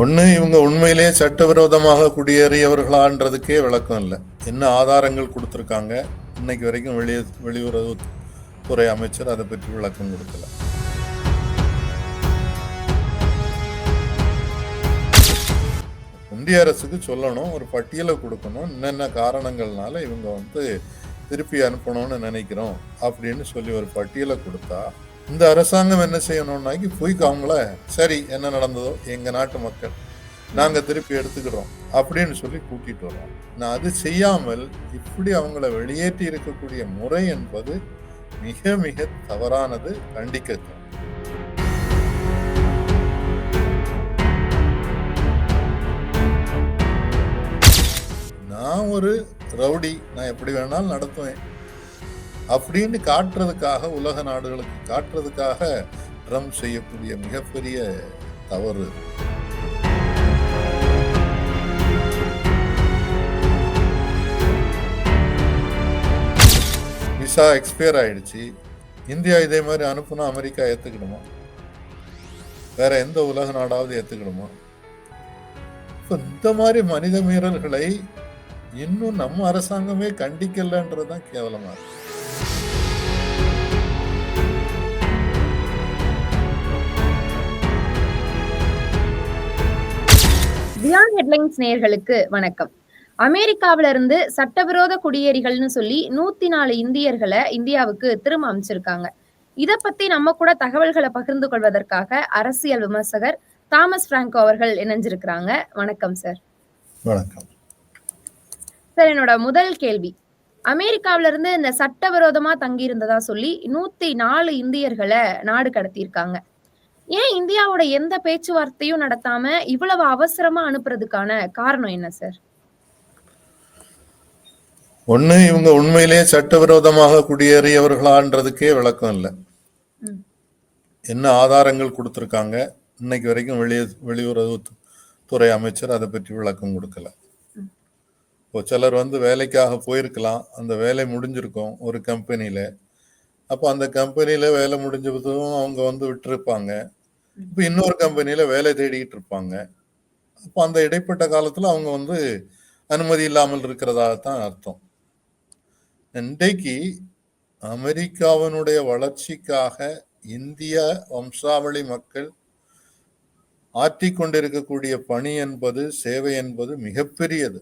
ஒன்று இவங்க உண்மையிலேயே சட்டவிரோதமாக குடியேறியவர்களான்றதுக்கே விளக்கம் இல்லை. என்ன ஆதாரங்கள் கொடுத்துருக்காங்க? இன்னைக்கு வரைக்கும் வெளியே வெளியுறவு துறை அமைச்சர் அதை பற்றி விளக்கம் கொடுக்கல. இந்திய அரசுக்கு சொல்லணும் ஒரு பட்டியலை கொடுக்கணும் என்னென்ன காரணங்கள்னால இவங்க வந்து திருப்பி அனுப்பணும்னு நினைக்கிறோம் அப்படின்னு சொல்லி ஒரு பட்டியலை கொடுத்தா இந்த அரசாங்கம் என்ன செய்யணும்னாக்கி போய் அவங்கள சரி என்ன நடந்ததோ எங்கள் நாட்டு மக்கள் நாங்கள் திருப்பி எடுத்துக்கிறோம் அப்படின்னு சொல்லி கூட்டிகிட்டு வரோம் நான் அது செய்யாமல் இப்படி அவங்கள வெளியேற்றி இருக்கக்கூடிய முறை என்பது மிக மிக தவறானது கண்டிக்கத்தக்கது. நான் ஒரு ரவுடி நான் எப்படி வேணாலும் நடத்துவேன். அப்படின்னு காட்டுறதுக்காக உலக நாடுகளுக்கு காட்டுறதுக்காக ட்ரம்ப் செய்யக்கூடிய மிகப்பெரிய தவறு. விசா எக்ஸ்பயர் ஆயிடுச்சு. இந்தியா இதே மாதிரி அனுப்புனா அமெரிக்கா ஏற்றுக்கணுமா வேற எந்த உலக நாடாவது ஏற்றுக்கணுமா இப்போ இந்த மாதிரி மனித மீறல்களை இன்னும் நம்ம அரசாங்கமே கண்டிக்கலன்றதுதான் கேவலமாக இருக்கு. பியாண்ட் ஹெட்லைன்ஸ் நேயர்களுக்கு வணக்கம். அமெரிக்காவில இருந்து சட்டவிரோத குடியேறிகள்னு சொல்லி நூத்தி நாலு இந்தியர்களை இந்தியாவுக்கு திரும்ப அமைச்சிருக்காங்க. இத பத்தி நம்ம கூட தகவல்களை பகிர்ந்து கொள்வதற்காக அரசியல் விமர்சகர் தாமஸ் பிராங்கோ அவர்கள் இணைஞ்சிருக்கிறாங்க. வணக்கம் சார் வணக்கம். சார் என்னோட முதல் கேள்வி. அமெரிக்காவில இருந்து இந்த சட்டவிரோதமா தங்கி இருந்ததா சொல்லி நூத்தி நாலு இந்தியர்களை நாடு கடத்தியிருக்காங்க. ஏன் இந்தியாவோட எந்த பேச்சுவார்த்தையும் நடத்தாம இவ்வளவு அவசரமா அனுப்புறதுக்கான காரணம் என்ன சார்? ஒண்ணு இவங்க உண்மையிலேயே சட்டவிரோதமாக குடியேறியவர்களான்றதுக்கே விளக்கம் இல்லை. என்ன ஆதாரங்கள் கொடுத்துருக்காங்க? இன்னைக்கு வரைக்கும் வெளியே வெளியுறவு துறை அமைச்சர் அதை பற்றி விளக்கம் கொடுக்கல. இப்போ சிலர் வந்து வேலைக்காக போயிருக்கலாம். அந்த வேலை முடிஞ்சிருக்கும் ஒரு கம்பெனியில. அப்போ அந்த கம்பெனியில வேலை முடிஞ்சதும் அவங்க வந்து விட்டிருப்பாங்க. இப்போ இன்னொரு கம்பெனியில வேலை தேடிக்கிட்டு இருப்பாங்க. அப்போ அந்த இடைப்பட்ட காலத்துல அவங்க வந்து அனுமதி இல்லாமல் இருக்கிறதா தான் அர்த்தம். இன்றைக்கு அமெரிக்காவினுடைய வளர்ச்சிக்காக இந்திய வம்சாவளி மக்கள் ஆற்றிக்கொண்டிருக்கக்கூடிய பணி என்பது சேவை என்பது மிகப்பெரியது.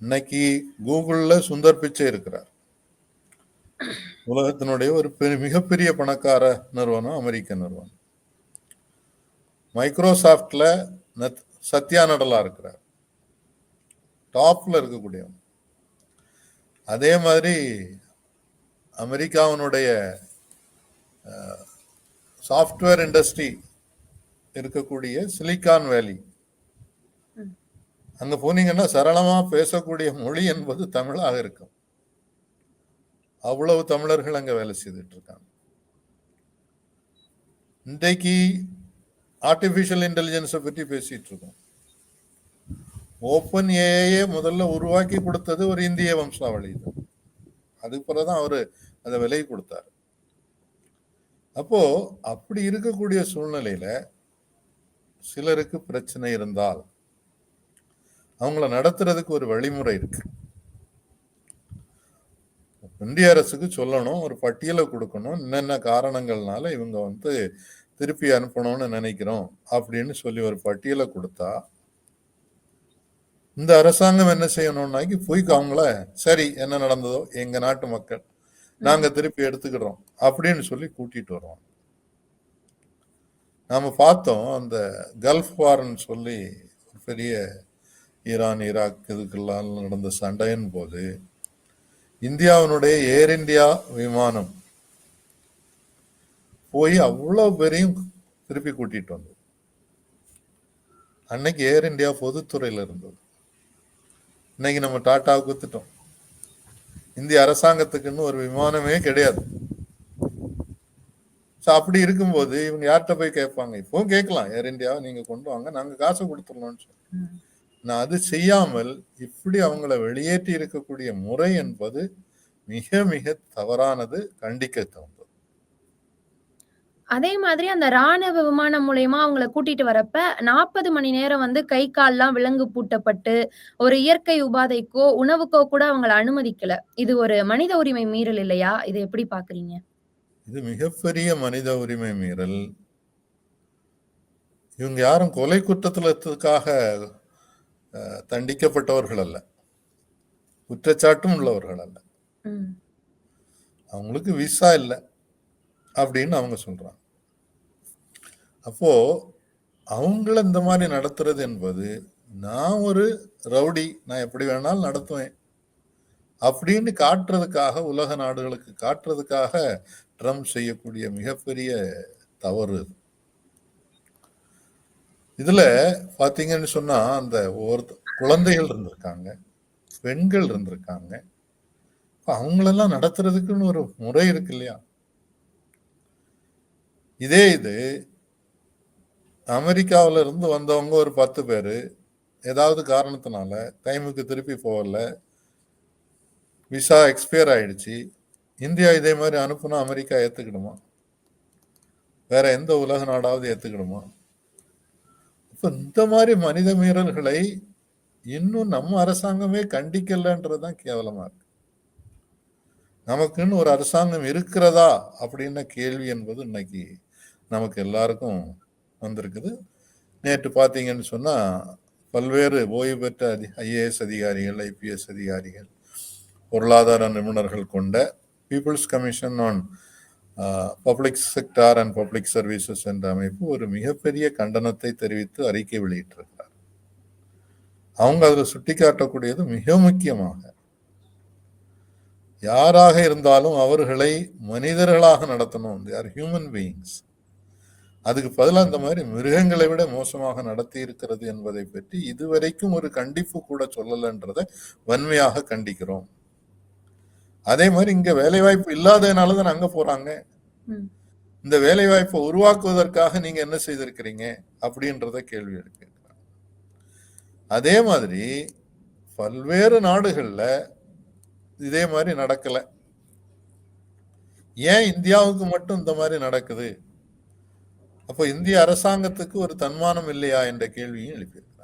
இன்னைக்கு கூகுளில் சுந்தர் பிச்சை இருக்கிறார். உலகத்தினுடைய ஒரு பெரிய- மிகப்பெரிய பணக்கார நிறுவனம் அமெரிக்க நிறுவனம். மைக்ரோசாஃப்ட்ல சத்யா நடலா இருக்கிறார். டாப்ல இருக்கக்கூடியவன். அதே மாதிரி அமெரிக்காவினுடைய சாஃப்ட்வேர் இண்டஸ்ட்ரி இருக்கக்கூடிய சிலிகான் வேலி. அங்க போனீங்கன்னா சரளமா பேசக்கூடிய மொழி என்பது தமிழாக இருக்கும். அவ்வளவு தமிழர்கள் அங்க வேலை செய்துட்டு இருக்காங்க இன்றைக்கு ஆர்டிபிஷியல் இன்டெலிஜென்ஸை பற்றி பேசிட்டு இருக்கோம் ஓப்பன் ஏஐயே முதல்ல உருவாக்கி கொடுத்தது ஒரு இந்திய வம்சாவளி தான். அதுக்கு பிறகுதான் அவரு அதை விலை கொடுத்தாரு. அப்போ அப்படி இருக்கக்கூடிய சூழ்நிலையில சிலருக்கு பிரச்சனை இருந்தால் அவங்கள நடத்துறதுக்கு ஒரு வழிமுறை இருக்கு. இந்திய அரசுக்கு சொல்லணும் ஒரு பட்டியலை கொடுக்கணும் என்னென்ன காரணங்கள்னால இவங்க வந்து திருப்பி அனுப்பணும்னு நினைக்கிறோம் அப்படின்னு சொல்லி ஒரு பட்டியலை கொடுத்தா இந்த அரசாங்கம் என்ன செய்யணும்னாக்கி போய் அவங்கள சரி என்ன நடந்ததோ எங்க நாட்டு மக்கள் நாங்க திருப்பி எடுத்துக்கிறோம் அப்படின்னு சொல்லி கூட்டிட்டு வருவோம் நாம பார்த்தோம் அந்த கல்ஃப் வார்னு சொல்லி ஒரு பெரிய ஈரான் ஈராக் இதுக்கெல்லாம் நடந்த சண்டையின் போது இந்தியாவினுடைய ஏர் இந்தியா விமானம் போய் அவ்வளவு பேரையும் திருப்பி கூட்டிட்டு வந்தது. அன்னைக்கு ஏர் இந்தியா பொதுத்துறையில இருந்தது. இன்னைக்கு நம்ம டாட்டாவுக்கு குத்துட்டோம் இந்திய அரசாங்கத்துக்குன்னு ஒரு விமானமே கிடையாது. So, அப்படி இருக்கும்போது இவங்க யார்கிட்ட போய் கேட்பாங்க? இப்பவும் கேட்கலாம். ஏர் இந்தியாவை நீங்க கொண்டு வாங்க. நாங்க காசு கொடுத்துடலாம்னு சொல்லி. நான் அது செய்யாமல் இப்படி அவங்கள வெளியேற்றி இருக்கக்கூடிய முறை என்பது மிக மிக தவறானது கண்டிக்க தகுந்தது அதே மாதிரி அந்த ராணுவ விமானம் மூலியமா அவங்கள கூட்டிட்டு வரப்ப 40 மணி நேரம் வந்து கை, கால்லாம் விலங்கு பூட்டப்பட்டு, ஒரு இயற்கை உபாதைக்கோ, உணவுக்கோ கூட அவங்கள அனுமதிக்கல. இது ஒரு மனித உரிமை மீறல் இல்லையா? இத எப்படி பார்க்குறீங்க? இது மிகப்பெரிய மனித உரிமை மீறல். இவங்க யாரும் கொலை குற்றத்துலத்துக்காக தண்டிக்கப்பட்டவர்கள் அல்ல. குற்றச்சாட்டும் உள்ளவர்கள் அல்ல. அவங்களுக்கு விசா இல்ல. அப்படின்னு அவங்க சொல்றாங்க. அப்போ அவங்கள இந்த மாரி நடத்துறது என்பது, நான் ஒரு ரவுடி. நான் எப்படி வேணாலும் நடத்துவேன். அப்படின்னு காட்டுறதுக்காக, உலக நாடுகளுக்கு காட்டுறதுக்காக ட்ரம்ப் செய்யக்கூடிய மிகப்பெரிய தவறு. இதுல பார்த்தீங்கன்னு சொன்னா, அந்த ஒருத்த குழந்தைகள் இருந்திருக்காங்க. பெண்கள் இருந்திருக்காங்க. அவங்களெல்லாம் நடத்துறதுக்குன்னு ஒரு முறை இருக்கு இல்லையா? இதே இது அமெரிக்காவுல இருந்து வந்தவங்க ஒரு பத்து பேர் ஏதாவது காரணத்தினால டைமுக்கு திருப்பி போகல. விசா எக்ஸ்பயர் ஆயிடுச்சு. இந்தியா இதே மாதிரி அனுப்புனா அமெரிக்கா ஏத்துக்கிடுமா? வேற எந்த உலக நாடாவது ஏத்துக்கிடுமா? இப்போ இந்த மாதிரி மனித மீறல்களை இன்னும் நம்ம அரசாங்கமே கண்டிக்கலன்றது தான் கேவலமா இருக்கு. நமக்குன்னு ஒரு அரசாங்கம் இருக்கிறதா? அப்படின்ன கேள்வி என்பது இன்னைக்கு நமக்கு எல்லாருக்கும் வந்திருக்குது. நேற்று பார்த்தீங்கன்னு சொன்னா, பல்வேறு ஓய்வு பெற்ற அதி ஐஏஎஸ் அதிகாரிகள், ஐபிஎஸ் அதிகாரிகள், பொருளாதார நிபுணர்கள் கொண்ட people's commission on public sector and public services என்ற அமைப்பு ஒரு மிகப்பெரிய கண்டனத்தை தெரிவித்து அறிக்கை வெளியிட்டிருக்கிறார். அவங்க அதில் சுட்டிக்காட்டக்கூடியது மிக முக்கியமாக யாராக இருந்தாலும் அவர்களை மனிதர்களாக நடத்தணும். They are human beings. அதுக்கு பதிலாக இந்த மாதிரி மிருகங்களை விட மோசமாக நடத்தி இருக்கிறது என்பதை பற்றி இதுவரைக்கும் ஒரு கண்டிப்பு கூட சொல்லலைன்றதை வன்மையாக கண்டிக்கிறோம். அதே மாரி இங்க வேலைவாய்ப்பு இல்லாததுனால தானே அங்க போறாங்க. இந்த வேலைவாய்ப்பை உருவாக்குவதற்காக நீங்க என்ன செய்திருக்கிறீங்க? அப்படின்றத கேள்வி எழுப்பியிருக்கிறாங்க. அதே மாதிரி பல்வேறு நாடுகள்ல இதே மாரி நடக்கல. ஏன் இந்தியாவுக்கு மட்டும் இந்த மாரி நடக்குது? அப்ப இந்திய அரசாங்கத்துக்கு ஒரு தன்மானம் இல்லையா? என்ற கேள்வியும் எழுப்பியிருக்கிறாங்க.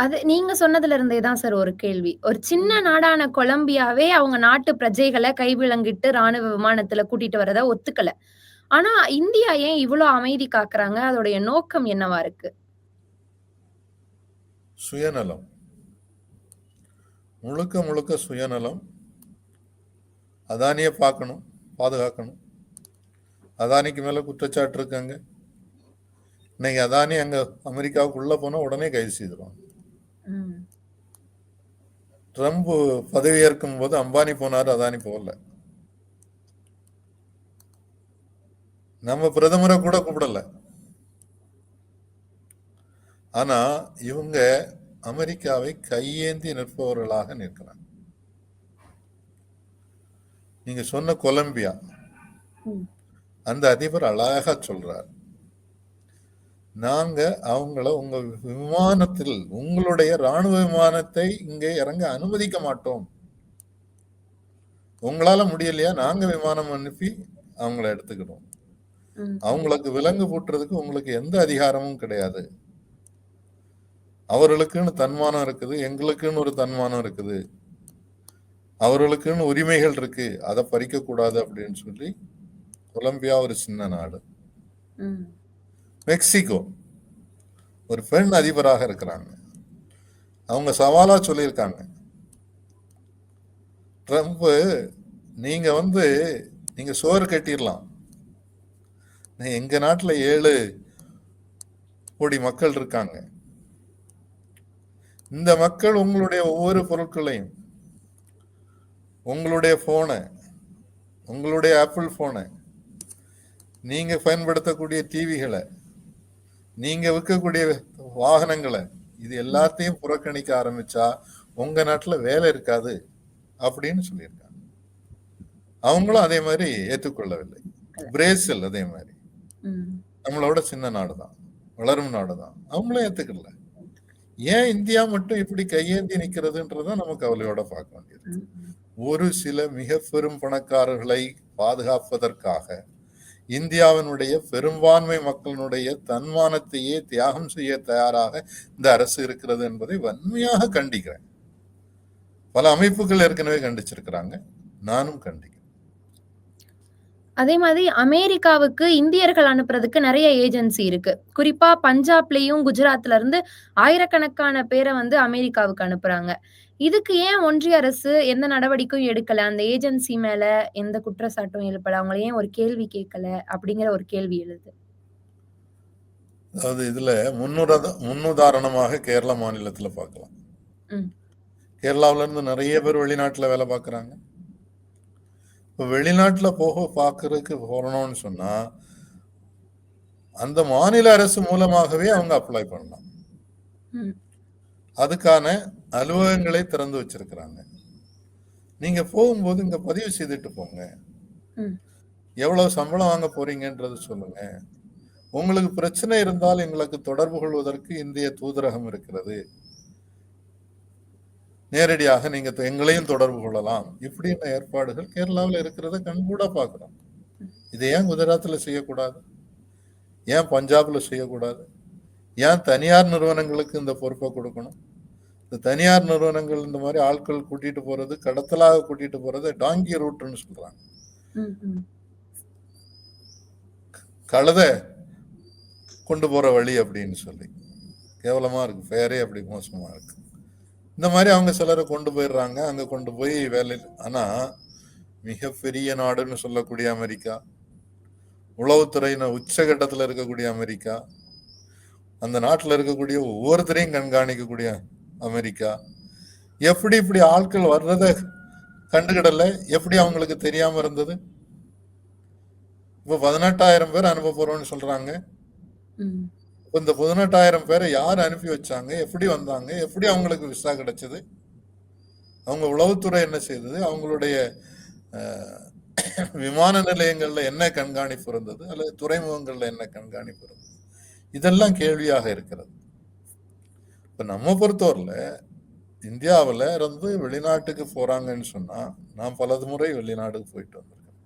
அது நீங்க சொன்னதுல இருந்தே தான் சார் ஒரு கேள்வி. ஒரு சின்ன நாடான கொலம்பியாவே அவங்க நாட்டு பிரஜைகள கைவிலங்கிட்டு ராணுவ விமானத்துல கூட்டிட்டு வரத ஒத்துக்கல. ஆனா இந்தியா ஏன் இவ்ளோ அமைதி காக்குறாங்க? அதோடைய நோக்கம் என்னவா இருக்கு? சுயநலம். முழுக்க முழுக்க சுயநலம். அதானிய பார்க்கணும், பாதுகாக்கணும். அதானிக்கு மேல குற்றச்சாட்டு இருக்கு அங்க. இன்னைக்கு அதானி அங்க அமெரிக்காவுக்கு உள்ள போனா உடனே கைது செய்துருவாங்க. ட்ரம்ப் பதவியேற்கும் போது அம்பானி போனாரு, அதானி போகல. நம்ம பிரதமர கூட கூப்பிடல. ஆனா இவங்க அமெரிக்காவை கையேந்தி நிற்பவர்களாக நிற்கிறாங்க. நீங்க சொன்ன கொலம்பியா. அந்த அதிபர் அழகா சொல்றார். நாங்க அவங்கள உங்க விமானத்தில் உங்களுடைய ராணுவ விமானத்தை இங்கே இறங்க அனுமதிக்க மாட்டோம். உங்களால முடியலையா? நாங்க விமானம் அனுப்பி அவங்கள எடுத்துக்கிடுவோம். ம். அவங்களுக்கு விலங்கு பூட்டுறதுக்கு உங்களுக்கு எந்த அதிகாரமும் கிடையாது. அவர்களுக்குன்னு தன்மானம் இருக்குது. எங்களுக்குன்னு ஒரு தன்மானம் இருக்குது. அவர்களுக்குன்னு உரிமைகள் இருக்கு. அத பறிக்கக் கூடாது அப்படின்னு சொல்லி கொலம்பியா ஒரு சின்ன நாடு. மெக்சிகோ ஒரு பெண் அதிபராக இருக்கிறாங்க. அவங்க சவாலாக சொல்லியிருக்காங்க. ட்ரம்ப்பு நீங்கள் வந்து நீங்கள் சோறு கட்டிடலாம் எங்கள் நாட்டில் ஏழு கோடி மக்கள் இருக்காங்க. இந்த மக்கள் உங்களுடைய ஒவ்வொரு பொருட்களையும் உங்களுடைய ஃபோனை உங்களுடைய ஆப்பிள் ஃபோனை நீங்கள் பயன்படுத்தக்கூடிய டிவிகளை நீங்க விற்கக்கூடிய வாகனங்கள, இது எல்லாத்தையும் புறக்கணிக்க ஆரம்பிச்சா உங்க நாட்டுல வேலை இருக்காது அப்படின்னு சொல்லியிருக்காங்க. அவங்களும் அதே மாதிரி ஏற்றுக்கொள்ளவில்லை. பிரேசில் அதே மாதிரி. நம்மளோட சின்ன நாடுதான். வளரும் நாடுதான். அவங்களும் ஏத்துக்கல. ஏன் இந்தியா மட்டும் இப்படி கையேந்தி நிக்கிறதுன்றத நம்ம கவலையோட பார்க்க வேண்டியது. ஒரு சில மிக பெரும் பணக்காரர்களை பாதுகாப்பதற்காக இந்தியாவினுடைய பெரும்பான்மை மக்களினுடைய தன்மானத்தையே தியாகம் செய்ய தயாராக இந்த அரசு இருக்கிறது என்பதை வன்மையாக கண்டிக்கிறேன். பல அமைப்புகள் ஏற்கனவே கண்டிச்சிருக்கிறாங்க. நானும் கண்டிக்கிறேன். அதே மாதிரி அமெரிக்காவுக்கு இந்தியர்கள் அனுப்புறதுக்கு நிறைய ஏஜென்சி இருக்கு. குறிப்பா பஞ்சாப்லயும் குஜராத்ல இருந்து ஆயிரக்கணக்கான பேரை வந்து அமெரிக்காவுக்கு அனுப்புறாங்க. இதுக்கு ஏன் ஒன்றிய அரசு எந்த நடவடிக்கையும் எடுக்கல? அந்த ஏஜென்சி மேல எந்த குற்றச்சாட்டும் எழுப்பல? அவங்கள ஏன் ஒரு கேள்வி கேட்கல? அப்படிங்கிற ஒரு கேள்வி எழுது. அதாவது இதுல முன்னுரத முன்னுதாரணமாக கேரள மாநிலத்துல பார்க்கலாம். கேரளாவுல இருந்து நிறைய பேர் வெளிநாட்டுல வேலை பார்க்கறாங்க. இப்ப வெளிநாட்டுல போக பார்க்கறதுக்கு போறணும்னு சொன்னா அந்த மாநில அரசு மூலமாகவே அவங்க அப்ளை பண்ணலாம். அதுக்கான அலுவலகங்களை திறந்து வச்சிருக்கிறாங்க. நீங்க போகும்போது இங்க பதிவு செய்துட்டு போங்க. எவ்வளவு சம்பளம் வாங்க போறீங்கன்றது சொல்லுங்க. உங்களுக்கு பிரச்சனை இருந்தால் எங்களுக்கு தொடர்பு கொள்வதற்கு இந்திய தூதரகம் இருக்கிறது. நேரடியாக நீங்க எங்களையும் தொடர்பு கொள்ளலாம். இப்படின்ற ஏற்பாடுகள் கேரளாவில் இருக்கிறத கண்கூட பார்க்கிறோம் இதை ஏன் குஜராத்ல செய்யக்கூடாது? ஏன் பஞ்சாப்ல செய்யக்கூடாது? ஏன் தனியார் நிறுவனங்களுக்கு இந்த பொறுப்பை கொடுக்கணும்? இந்த தனியார் நிறுவனங்கள் இந்த மாதிரி ஆட்கள் கூட்டிட்டு போறது கடத்தலாக கூட்டிட்டு போறது டாங்கி ரூட்னு சொல்றாங்க. கழுத கொண்டு போற வழி அப்படின்னு சொல்லி. கேவலமா இருக்கு. பேரே அப்படி மோசமா இருக்கு. இந்த மாதிரி அவங்க சிலரை கொண்டு போயிடுறாங்க அங்க கொண்டு போய் வேலை ஆனா மிகப்பெரிய நாடுன்னு சொல்லக்கூடிய அமெரிக்கா உளவுத்துறையின உச்சகட்டத்தில் இருக்கக்கூடிய அமெரிக்கா அந்த நாட்டில் இருக்கக்கூடிய ஒவ்வொருத்தரையும் கண்காணிக்கக்கூடிய அமெரிக்கா. எப்படி இப்படி ஆட்கள் வர்றத கண்டுகிடல? எப்படி அவங்களுக்கு தெரியாம இருந்தது? இப்போ பதினெட்டாயிரம் பேர் அனுப்ப போறோம்னு சொல்றாங்க. இந்த பதினெட்டாயிரம் பேரை யார் அனுப்பி வச்சாங்க? எப்படி வந்தாங்க? எப்படி அவங்களுக்கு விசா கிடைச்சது? அவங்க உளவுத்துறை என்ன செய்தது? அவங்களுடைய விமான நிலையங்களில் என்ன கண்காணிப்பு இருந்தது? அல்லது துறைமுகங்களில் என்ன கண்காணிப்பு இருந்தது? இதெல்லாம் கேள்வியாக இருக்கிறது. இப்போ நம்ம பொறுத்தவரில் இந்தியாவில் இருந்து வெளிநாட்டுக்கு போகிறாங்கன்னு சொன்னால் நான் பலது முறை வெளிநாட்டுக்கு போயிட்டு வந்திருக்கேன்.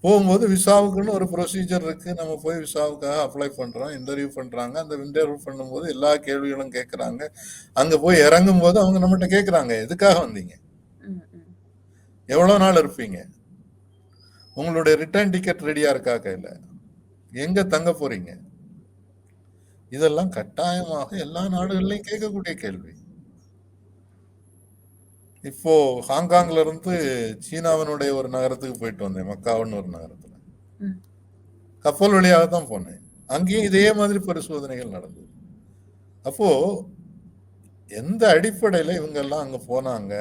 போகும்போது விசாவுக்குன்னு ஒரு ப்ரொசீஜர் இருக்கு. நம்ம போய் விசாவுக்காக அப்ளை பண்றோம் இன்டர்வியூ பண்றாங்க. அந்த இன்டர்வியூ பண்ணும்போது எல்லா கேள்விகளும் கேட்கறாங்க அங்க போய் இறங்கும் போது அவங்க நம்மகிட்ட கேட்கறாங்க எதுக்காக வந்தீங்க. எவ்வளவு நாள் இருப்பீங்க? உங்களுடைய ரிட்டர்ன் டிக்கெட் ரெடியா இருக்கா கையில? எங்க தங்க போறீங்க? இதெல்லாம் கட்டாயமாக எல்லா நாடுகள்லயும் கேட்கக்கூடிய கேள்வி. இப்போ ஹாங்காங்ல இருந்து சீனாவினுடைய ஒரு நகரத்துக்கு போயிட்டு வந்தேன் மக்காவுன்னு ஒரு நகரத்துல. கப்பல் வழியாக தான் போனேன். அங்கேயும் இதே மாதிரி பரிசோதனைகள் நடந்தது. அப்போ எந்த அடிப்படையில இவங்க எல்லாம் அங்க போனாங்க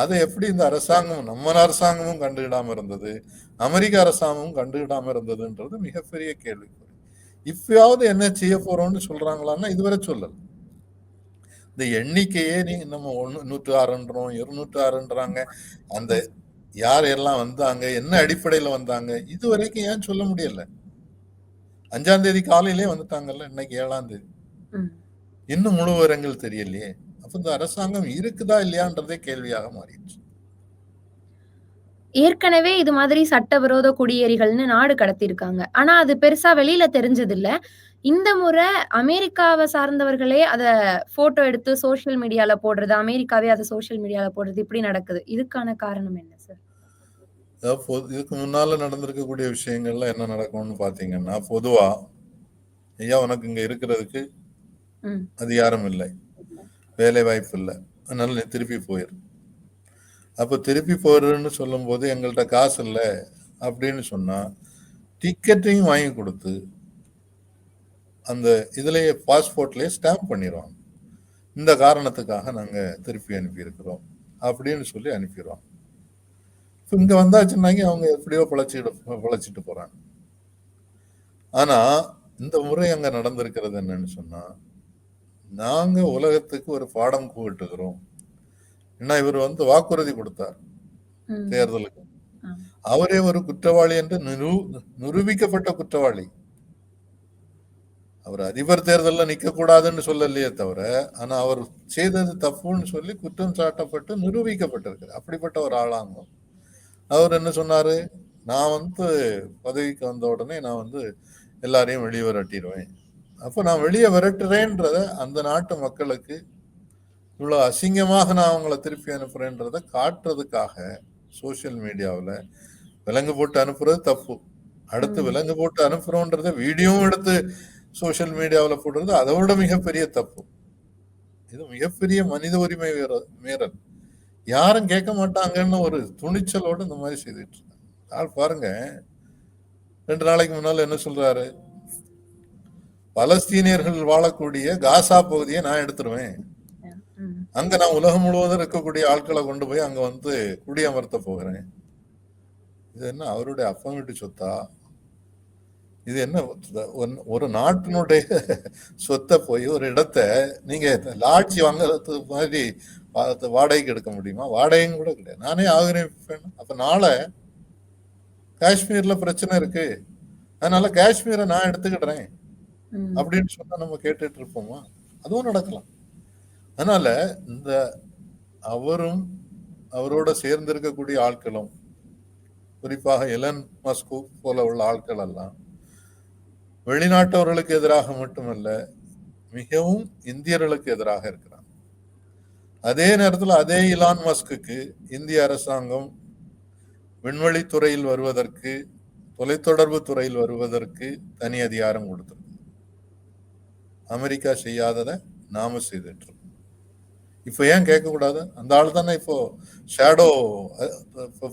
அதை எப்படி இந்த அரசாங்கம் நம்ம அரசாங்கமும் கண்டுகிடாம இருந்தது அமெரிக்க அரசாங்கமும் கண்டுகிடாம இருந்ததுன்றது மிகப்பெரிய கேள்விக்குறி. இப்பயாவது என்ன செய்ய போறோம்னு சொல்றாங்களான்னா இதுவரை சொல்லல. இந்த எண்ணிக்கையே நீங்க நம்ம ஒண்ணு நூற்று ஆறுன்றோம் இருநூற்று ஆறுன்றாங்க. அந்த யார் எல்லாம் வந்தாங்க என்ன அடிப்படையில வந்தாங்க இது வரைக்கும் ஏன் சொல்ல முடியல? அஞ்சாம் தேதி காலையிலே வந்துட்டாங்கல்ல இன்னைக்கு ஏழாம் தேதி. இன்னும் முழு விவரங்கள் தெரியலையே. அப்ப இந்த அரசாங்கம் இருக்குதா இல்லையான்றதே கேள்வியாக மாறிடுச்சு. ஏற்கனவே இது மாதிரி சட்டவிரோத குடியேறிகள்னு நாடு கடத்தியிருக்காங்க. ஆனா அது பெருசா வெளியில தெரிஞ்சது இல்ல இந்த முறை அமெரிக்காவை சார்ந்தவர்களே அத போட்டோ எடுத்து சோஷியல் மீடியால போடுறது அமெரிக்காவே அதை சோஷியல் மீடியால போடுறது இப்படி நடக்குது. இதுக்கான காரணம் என்ன சார் இதுக்கு முன்னால நடந்திருக்கக்கூடிய விஷயங்கள்ல என்ன நடக்கும்னு பாத்தீங்கன்னா பொதுவா ஐயா உனக்கு இங்க இருக்கிறதுக்கு ம். அதிகாரம் இல்லை. வேலை வாய்ப்பு இல்லை. அதனால நீ திருப்பி போயிரு. அப்ப திருப்பி போயிருன்னு சொல்லும் போது எங்கள்கிட்ட காசு இல்லை அப்படின்னு சொன்னா டிக்கெட்டையும் வாங்கி கொடுத்து அந்த இதுலயே பாஸ்போர்ட்லயே ஸ்டாம்ப் பண்ணிடுவாங்க இந்த காரணத்துக்காக நாங்க திருப்பி அனுப்பியிருக்கிறோம். அப்படின்னு சொல்லி அனுப்பிடுவாங்க இப்ப இங்க வந்தாச்சுன்னாங்க அவங்க எப்படியோ பிழைச்சிட்டு பிழைச்சிட்டு போறாங்க. ஆனா இந்த முறை அங்க நடந்திருக்கிறது என்னன்னு சொன்னா நாங்க உலகத்துக்கு ஒரு பாடம் கூட்டுகிறோம் ஏன்னா இவர் வந்து வாக்குறுதி கொடுத்தார். தேர்தலுக்கு. அவரே ஒரு குற்றவாளி என்று நிரூ நிரூபிக்கப்பட்ட குற்றவாளி. அவர் அதிபர் தேர்தலில் நிக்க கூடாதுன்னு சொல்லலையே தவிர ஆனா அவர் செய்தது தப்புன்னு சொல்லி குற்றம் சாட்டப்பட்டு நிரூபிக்கப்பட்டிருக்கு அப்படிப்பட்ட ஒரு ஆளாங்க அவர் என்ன சொன்னாரு? நான் வந்து பதவிக்கு வந்த உடனே நான் வந்து எல்லாரையும் வெளியே விரட்டிடுவேன். அப்ப நான் வெளியே விரட்டுறேன்றத அந்த நாட்டு மக்களுக்கு இவ்வளவு அசிங்கமாக நான் அவங்கள திருப்பி அனுப்புறேன்றத காட்டுறதுக்காக சோசியல் மீடியாவில் விலங்கு போட்டு அனுப்புறது தப்பு. அடுத்து. விலங்கு போட்டு அனுப்புறோன்றத வீடியோவும் எடுத்து சோசியல் மீடியாவில் போடுறது அதை விட மிகப்பெரிய தப்பு. இது மிகப்பெரிய மனித உரிமை மீறல். யாரும் கேட்க மாட்டாங்கன்னு ஒரு துணிச்சலோடு இந்த மாதிரி செய்துட்டு இருக்காங்க ஆள் பாருங்க. ரெண்டு நாளைக்கு முன்னால் என்ன சொல்றாரு? பலஸ்தீனியர்கள் வாழக்கூடிய காசா பகுதியை நான் எடுத்துருவேன். அங்க நான் உலகம் முழுவதும் இருக்கக்கூடிய ஆட்களை கொண்டு போய் அங்க வந்து குடியமர்த்த போகிறேன். இது என்ன அவருடைய அப்பா வீட்டு சொத்தா? இது என்ன ஒரு- ஒரு நாட்டினுடைய சொத்தை போய் ஒரு இடத்த நீங்க லாட்சி வாங்குறது மாதிரி வாடகைக்கு எடுக்க முடியுமா? வாடகையும் கூட கிடையாது. நானே ஆக்கிரமிப்பேன் அப்ப நாளை காஷ்மீர்ல பிரச்சனை இருக்கு. அதனால காஷ்மீரை நான் எடுத்துக்கிடுறேன். அப்படின்னு சொன்னா நம்ம கேட்டுட்டு இருப்போமா? அதுவும் நடக்கலாம். அதனால இந்த அவரும் அவரோட சேர்ந்து இருக்கக்கூடிய ஆட்களும் குறிப்பாக எலன் மஸ்கு போல உள்ள ஆட்கள் எல்லாம் வெளிநாட்டவர்களுக்கு எதிராக மட்டுமல்ல மிகவும் இந்தியர்களுக்கு எதிராக இருக்கிறாங்க அதே நேரத்தில் அதே இலான் மஸ்க்கு இந்திய அரசாங்கம் விண்வெளி துறையில் வருவதற்கு தொலைத்தொடர்பு துறையில் வருவதற்கு தனி அதிகாரம் கொடுத்துருக்கு. அமெரிக்கா செய்யாததை நாம செய்துட்டு இப்போ ஏன் கேட்கக்கூடாது? அந்த ஆள் தானே இப்போ ஷேடோ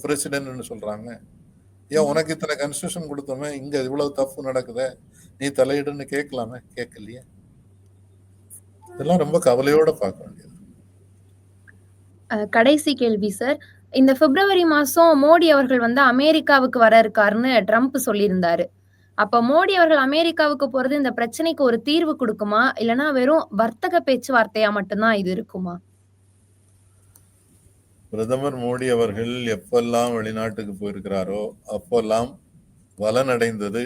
பிரசிடென்ட்னு சொல்றாங்க. ஏன் உனக்கு இத்தனை கன்ஸ்ட்ரக்ஷன் கொடுத்தோமே இங்க இவ்வளவு தப்பு நடக்குத நீ தலையிடுன்னு கேட்கலாமே? கேட்கலையே? இதெல்லாம் ரொம்ப கவலையோட பார்க்க வேண்டியது. அஹ், கடைசி கேள்வி சார் இந்த பிப்ரவரி மாசம் மோடி அவர்கள் வந்து அமெரிக்காவுக்கு வர இருக்காருன்னு ட்ரம்ப் சொல்லியிருந்தாரு. அப்ப மோடி அவர்கள் அமெரிக்காவுக்கு போறது இந்த பிரச்சனைக்கு ஒரு தீர்வு கொடுக்குமா? இல்லனா வெறும் வர்த்தக பேச்சுவார்த்தையா மட்டும்தான் இது இருக்குமா? பிரதமர் மோடி அவர்கள் எப்பெல்லாம் வெளிநாட்டுக்கு போயிருக்கிறாரோ அப்பெல்லாம் பலனடைந்தது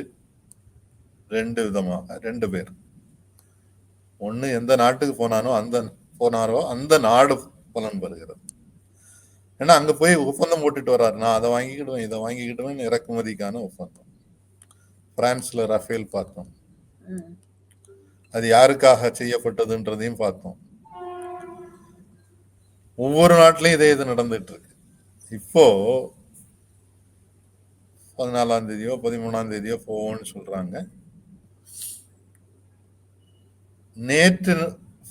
ரெண்டு விதமாக ரெண்டு பேர். ஒண்ணு எந்த நாட்டுக்கு போனானோ அந்த போனாரோ அந்த நாடு பலன் பெறுகிறது. ஏன்னா அங்க போய் ஒப்பந்தம் போட்டுட்டு வர்றாரு. நான் அதை வாங்கிக்கிடுவேன் இதை வாங்கிக்கிடுவேன் இறக்குமதிக்கான ஒப்பந்தம். பிரான்ஸ்ல ரஃபேல் பார்த்தோம். அது யாருக்காக செய்யப்பட்டதுன்றதையும் பார்த்தோம். ஒவ்வொரு நாட்டிலையும் இதே இது நடந்துட்டு இருக்கு. இப்போ பதினாலாம் தேதியோ பதிமூணாம் தேதியோ போவோம்னு சொல்றாங்க. நேற்று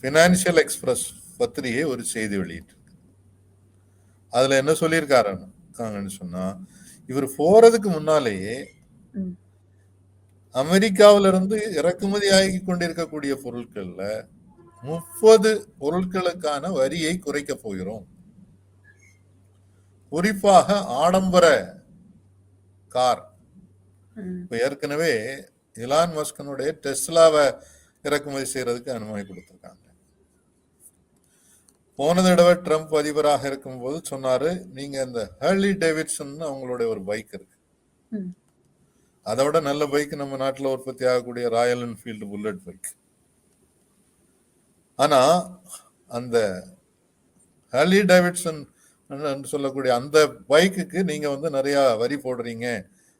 பினான்சியல் எக்ஸ்பிரஸ் பத்திரிகை ஒரு செய்தி வெளியிட்டு அதுல என்ன சொல்லியிருக்காருன்னு சொன்னா இவர் போறதுக்கு முன்னாலேயே ம். அமெரிக்காவில இருந்து இறக்குமதி ஆகி கொண்டிருக்கக்கூடிய பொருட்கள்ல முப்பது பொருட்களுக்கான வரியை குறைக்க போகிறோம். குறிப்பாக ஆடம்பர கார். இப்ப ஏற்கனவே இலான் மஸ்கனுடைய டெஸ்லாவை இறக்குமதி செய்யறதுக்கு அனுமதி கொடுத்திருக்காங்க. போன தடவை ட்ரம்ப் அதிபராக இருக்கும்போது சொன்னாரு நீங்க இந்த ஹர்லி டேவிட்சன் அவங்களுடைய ஒரு பைக் இருக்கு. அதை விட நல்ல பைக் நம்ம நாட்டில் உற்பத்தி ஆகக்கூடிய ராயல் என்ஃபீல்டு புல்லட் பைக். ஆனால் அந்த ஹாலி டேவிட்சன் சொல்லக்கூடிய அந்த பைக்குக்கு நீங்கள் வந்து நிறையா வரி போடுறீங்க.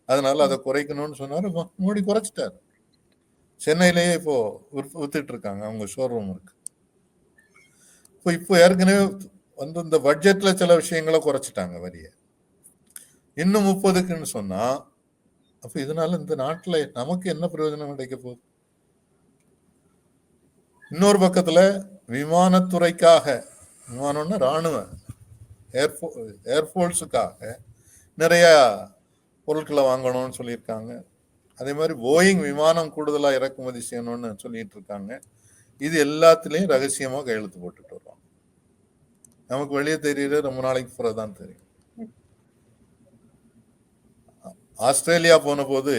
அதனால அதை குறைக்கணும்னு சொன்னார். மோடி குறைச்சிட்டாரு. சென்னையிலேயே இப்போ வித்துட்டு இருக்காங்க அவங்க ஷோரூம் இருக்கு. இப்போ இப்போ ஏற்கனவே வந்து இந்த பட்ஜெட்ல சில விஷயங்களை குறைச்சிட்டாங்க வரியை. இன்னும் முப்பதுக்குன்னு சொன்னா அப்போ இதனால இந்த நாட்டில் நமக்கு என்ன பிரயோஜனம் கிடைக்க போகுது? இன்னொரு பக்கத்துல விமானத்துறைக்காக விமானம்னா ராணுவ ஏர்போ ஏர்ஃபோர்ஸுக்காக நிறைய பொருட்களை வாங்கணும்னு சொல்லியிருக்காங்க. அதே மாதிரி போயிங் விமானம் கூடுதலாக இறக்குமதி செய்யணும்னு சொல்லிட்டு இருக்காங்க இது எல்லாத்துலேயும் ரகசியமாக கையெழுத்து போட்டுட்டு வர்றோம். நமக்கு வெளியே தெரியுது ரொம்ப நாளைக்கு பிறகுதான் தெரியும். ஆஸ்திரேலியா போன போது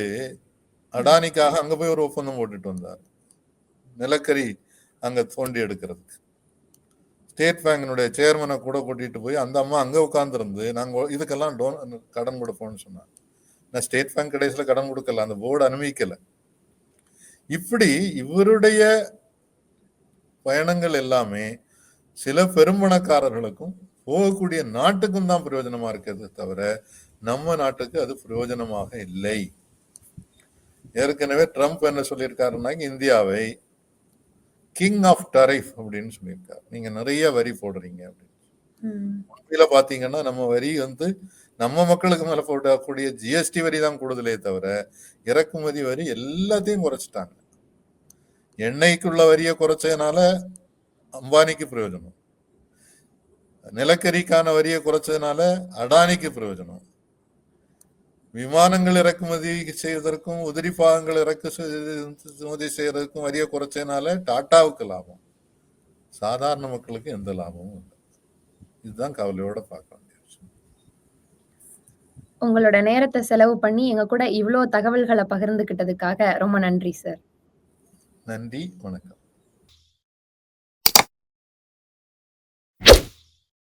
அடானிக்காக அங்கே போய் ஒரு ஒப்பந்தம் போட்டுட்டு வந்தார். நிலக்கரி அங்கே தோண்டி எடுக்கிறதுக்கு. ஸ்டேட் பேங்கினுடைய சேர்மனை கூட கூட்டிகிட்டு போய் அந்த அம்மா அங்கே உட்காந்துருந்து நாங்கள் இதுக்கெல்லாம் டோன் கடன் கொடுப்போம்னு சொன்னாங்க. நான் ஸ்டேட் பேங்க் கடைசியில் கடன் கொடுக்கல அந்த போர்டு அனுமதிக்கலை. இப்படி இவருடைய பயணங்கள் எல்லாமே சில பெரும்பணக்காரர்களுக்கும் போகக்கூடிய நாட்டுக்கும் தான் பிரயோஜனமா இருக்கிறது தவிர நம்ம நாட்டுக்கு அது பிரயோஜனமாக இல்லை. ஏற்கனவே ட்ரம்ப் என்ன சொல்லியிருக்காருன்னா இந்தியாவை கிங் ஆஃப் டரிஃப் அப்படின்னு சொல்லியிருக்காரு. நீங்க நிறைய வரி போடுறீங்க அப்படின்னு. பாத்தீங்கன்னா நம்ம வரி வந்து நம்ம மக்களுக்கு மேல போடக்கூடிய ஜிஎஸ்டி வரி தான் கூடுதலே தவிர இறக்குமதி வரி எல்லாத்தையும் குறைச்சிட்டாங்க. எண்ணெய்க்குள்ள வரியை குறைச்சதுனால அம்பானிக்கு பிரயோஜனம். நிலக்கரிக்கான வரியை குறைச்சதுனால அடானிக்கு பிரயோஜனம். விமானங்கள் இறக்குமதி செய்வதற்கும் உதிரி பாகங்கள் இறக்குமதி செய்யறதுக்கும் வரியை குறைச்சதுனால டாட்டாவுக்கு லாபம். சாதாரண மக்களுக்கு எந்த லாபமும் இல்லை. இதுதான் கவலையோட பார்க்க வேண்டிய விஷயம். உங்களோட நேரத்தை செலவு பண்ணி எங்க கூட இவ்ளோ தகவல்களை பகிர்ந்துகிட்டதுக்காக ரொம்ப நன்றி சார். நன்றி வணக்கம்.